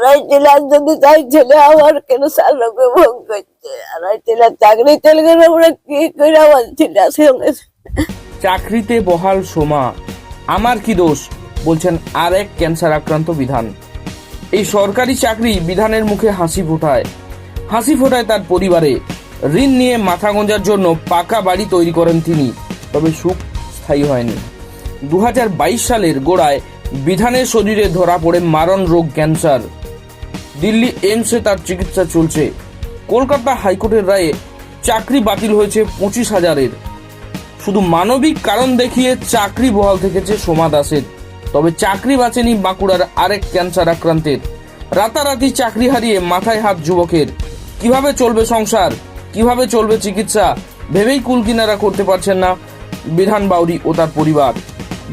আড়াইটি লাখ যদি তাই ছেলে আমার করছে? আড়াইটি লাখ চাকরি চলে গেলে চাকরিতে বহাল সোমা। আমার কি দোষ? বলছেন আর এক ক্যান্সার আক্রান্ত বিধান। এই সরকারি চাকরি বিধানের মুখে হাসি ফোটায়। হাসি ফোটায় তার পরিবারে। ঋণ নিয়ে মাথা গোঁজার জন্য পাকা বাড়ি তৈরি করেন তিনি। তবে সুখ স্থায়ী হয়নি। দু হাজার বাইশ সালের গোড়ায় বিধানের শরীরে ধরা পড়ে মারণ রোগ ক্যান্সার। দিল্লি এইমসে তার চিকিৎসা চলছে। কলকাতা হাইকোর্টের রায়ে চাকরি বাতিল হয়েছে পঁচিশ হাজারের। শুধু মানবিক কারণ দেখিয়ে চাকরি বহাল থেকেছে সোমা দাসের। তবে চাকরি বাঁচেনি বাঁকুড়ার আরেক ক্যান্সার আক্রান্তের। রাতারাতি চাকরি হারিয়ে মাথায় হাত যুবকের। কীভাবে চলবে সংসার? কীভাবে চলবে চিকিৎসা? ভেবেই কুল কিনারা করতে পারছেন না বিধান বাউরি ও তার পরিবার।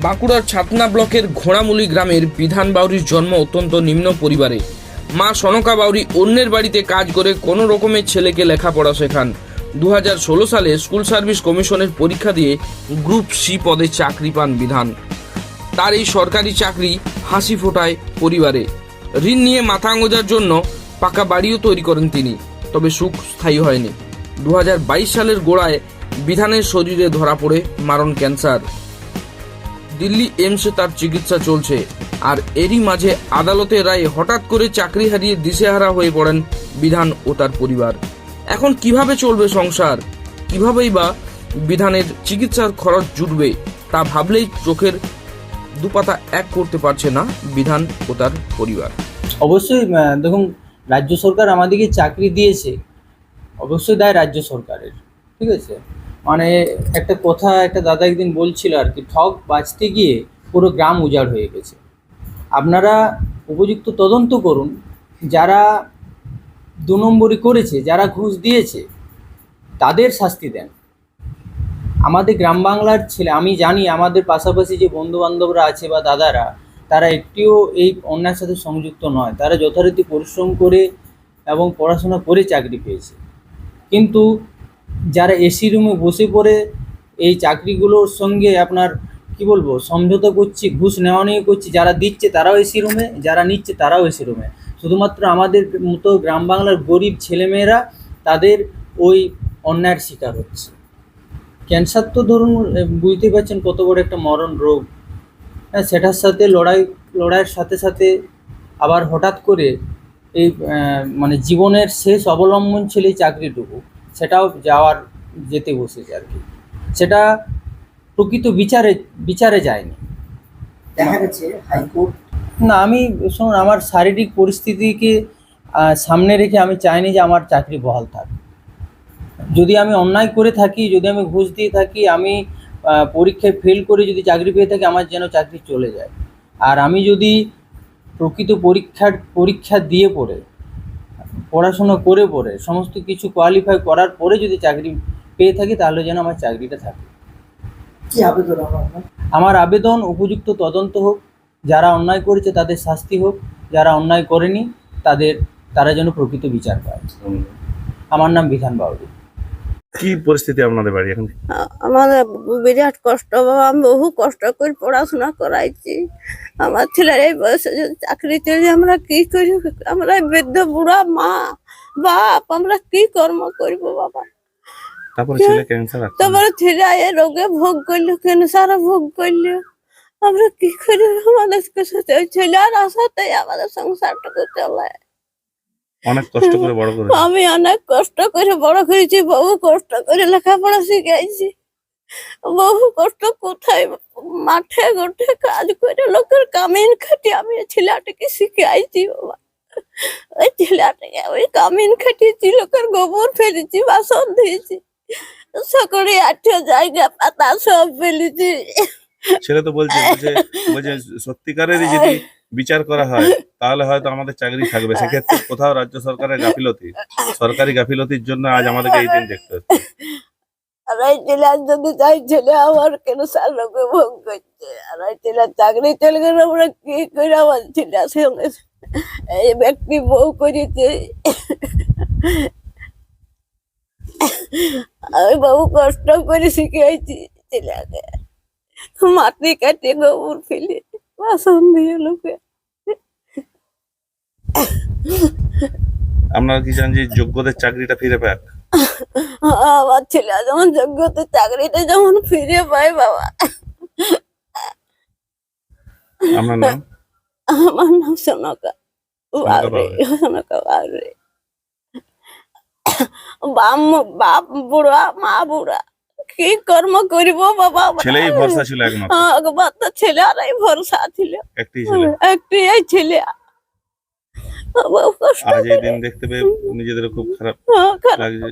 বাঁকুড়ার ছাতনা ব্লকের ঘোড়ামুলি গ্রামের বিধান বাউরির জন্ম অত্যন্ত নিম্ন পরিবারে মা সনকা বাউরি অন্যের বাড়িতে কাজ করে কোনো রকমের ছেলেকে লেখাপড়া শেখান। দু হাজার ষোলো সালে স্কুল সার্ভিস কমিশনের পরীক্ষা দিয়ে গ্রুপ সি পদে চাকরি পান বিধান। তার এই সরকারি চাকরি হাসি ফোটায় পরিবারে। ঋণ নিয়ে মাথা গোঁজার জন্য পাকা বাড়িও তৈরি করেন তিনি, তবে সুখ স্থায়ী হয়নি। দু হাজার বাইশ সালের গোড়ায় বিধানের শরীরে ধরা পড়ে মারণ ক্যান্সার। দিল্লি এইমসে তার চিকিৎসা চলছে। আর এরই মাঝে আদালতের রায়ে হঠাৎ করে চাকরি হারিয়ে দিশেহারা হয়ে পড়েন বিধান ও তার পরিবার। এখন কীভাবে চলবে সংসার? কিভাবেই বা বিধানের চিকিৎসার খরচ জুটবে তা ভাবলেই চোখের দুপাতা এক করতে পারছে না বিধান ও তার পরিবার। অবশ্যই দেখুন, রাজ্য সরকার আমাদেরকে চাকরি দিয়েছে। অবশ্যই দায় রাজ্য সরকারের, ঠিক আছে? মানে একটা কথা একটা দাদা একদিন বলছিল আর কি ঠক বাঁচতে গিয়ে পুরো গ্রাম উজাড় হয়ে গেছে। আপনারা উপযুক্ত তদন্ত করুন, যারা দু নম্বরই করেছে, যারা ঘুষ দিয়েছে, তাদের শাস্তি দেন। আমাদের গ্রাম বাংলার ছেলে, আমি জানি আমাদের পাশাপাশি যে বন্ধু বান্ধবরা আছে বা দাদারা, তারা একটিও এই অন্যায়ের সাথে সংযুক্ত নয়। তারা যথারীতি পরিশ্রম করে এবং পড়াশোনা করে চাকরি পেয়েছে। কিন্তু যারা এসি রুমে বসে পড়ে, এই চাকরিগুলোর সঙ্গে আপনার কি বলব, সমঝোতা করছি, ঘুষ নেওয়া নিয়ে করছি, যারা দিচ্ছে তারাও এসি রুমে যারা নিচ্ছে তারাও এসি রুমে শুধুমাত্র আমাদের মতো গ্রাম বাংলার গরিব ছেলেমেয়েরা তাদের ওই অন্যায়ের শিকার হচ্ছে। ক্যান্সার তো ধরুন বুঝতেই পারছেন কত বড় একটা মরণ রোগ। হ্যাঁ সেটার সাথে লড়াই, লড়াইয়ের সাথে সাথে আবার হঠাৎ করে এই মানে জীবনের শেষ অবলম্বন ছিল এই চাকরিটুকু, সেটাও যাওয়ার যেতে বসেছে আর কি। সেটা প্রকৃত বিচারে বিচারে যায়নি। দেখা গেছে হাইকোর্ট? না আমি শুনুন আমার শারীরিক পরিস্থিতিকে সামনে রেখে আমি চাইনি যে আমার চাকরি বহাল থাক। যদি আমি অন্যায় করে থাকি যদি আমি ঘুষ দিয়ে থাকি আমি পরীক্ষায় ফেল করে যদি চাকরি পেয়ে থাকি আমার যেন চাকরি চলে যায়। আর আমি যদি প্রকৃত পরীক্ষার পরীক্ষা দিয়ে পড়ে পড়াশোনা করে পড়ে সমস্ত কিছু কোয়ালিফাই করার পরে যদি চাকরি পেয়ে থাকি তাহলে যেন আমার চাকরিটা থাকে। কি আবেদন আমার আমার আবেদন উপযুক্ত তদন্ত হোক যারা অন্যায় করেছে তাদের শাস্তি হোক যারা অন্যায় করেনি তাদের তারা যেন প্রকৃত বিচার পায়। আমার নাম বিধান বাবু কি পরিস্থিতি আপনাদের বাড়ি এখন? আমার বিরাট কষ্ট বাবা আমি বহু কষ্ট করে পড়াশোনা করাইছি। আমার ছেলের এই বয়সে যদি চাকরি চলে আমরা কি করি আমরা বৃদ্ধ বুড়া মা বাপ আমরা কি কর্ম করব বাবা? তারপরে ছেলে ক্যান্সার তারপরে ছেলে এই রোগে ভোগ করল ক্যান্সার ভোগ করল। আমরা কি করি আমাদের সাথে ওই ছেলের আশাতে আমাদের সংসারটুকু চলে। অনেক কষ্ট করে বড় করে আমি অনেক কষ্ট করে বড় করেছি বহু কষ্ট করে লেখাপড়া শিখাইছি। বহু কষ্ট কোথায় মাঠে ঘাটে কাজ করে লোকের কামিন খাটি আমি ছেলেটাকে শিখাইছি বাবা। ওই ছেলেটাকে ওই কামিন খাটিয়েছি লোকের গোবর ফেলেছি বাসন দিয়েছি সকলে আঠে জায়গা পাতা সব ফেলেছি। ছেলে তো বলছে বলছে বলছে সত্যিকারেরই যদি বিচার করা হয় তাহলে হয়তো আমাদের চাকরি থাকবে। সেক্ষেত্রে কোথাও রাজ্য সরকারের গাফিলতি সরকারি গাফিলতির জন্য আজ আমাদেরকে এই দিন দেখতে হচ্ছে। আর এই ছেলে যদি তাই ছেলে আমার কেন সার রোগে ভোগ করছে? আর এই ছেলে চাকরি চলে গেলে আমরা কি করে আমার ছেলে সঙ্গে এই ব্যক্তি বউ করেছে? আমি বাবু কষ্ট করে শিখেছি ছেলেকে। মাটি কাটে গোবর ফেলে বাসন দিয়ে লোকে। আপনারা কি চান যে যোগ্যদের চাকরিটা ফিরে পাক? আমার ছেলে যেমন যোগ্যতা চাকরিটা যেমন ফিরে পায় বাবা। আমার নাম? আমার নাম সোনকা। বাবরে। সোনকা বাবরে। বাপ বুড়া মা বুড়া কি কর্ম করিব বাবা? ছেলেই ভরসা ছিল একমাত্র। হ্যাঁ, একবার তো ছেলে আরাই ভরসা ছিল। একটি ছেলে। একটি এই ছেলে। আজ এই দিন দেখতে পেয়ে নিজেদের খুব খারাপ হ্যাঁ, খারাপ। লাগছে।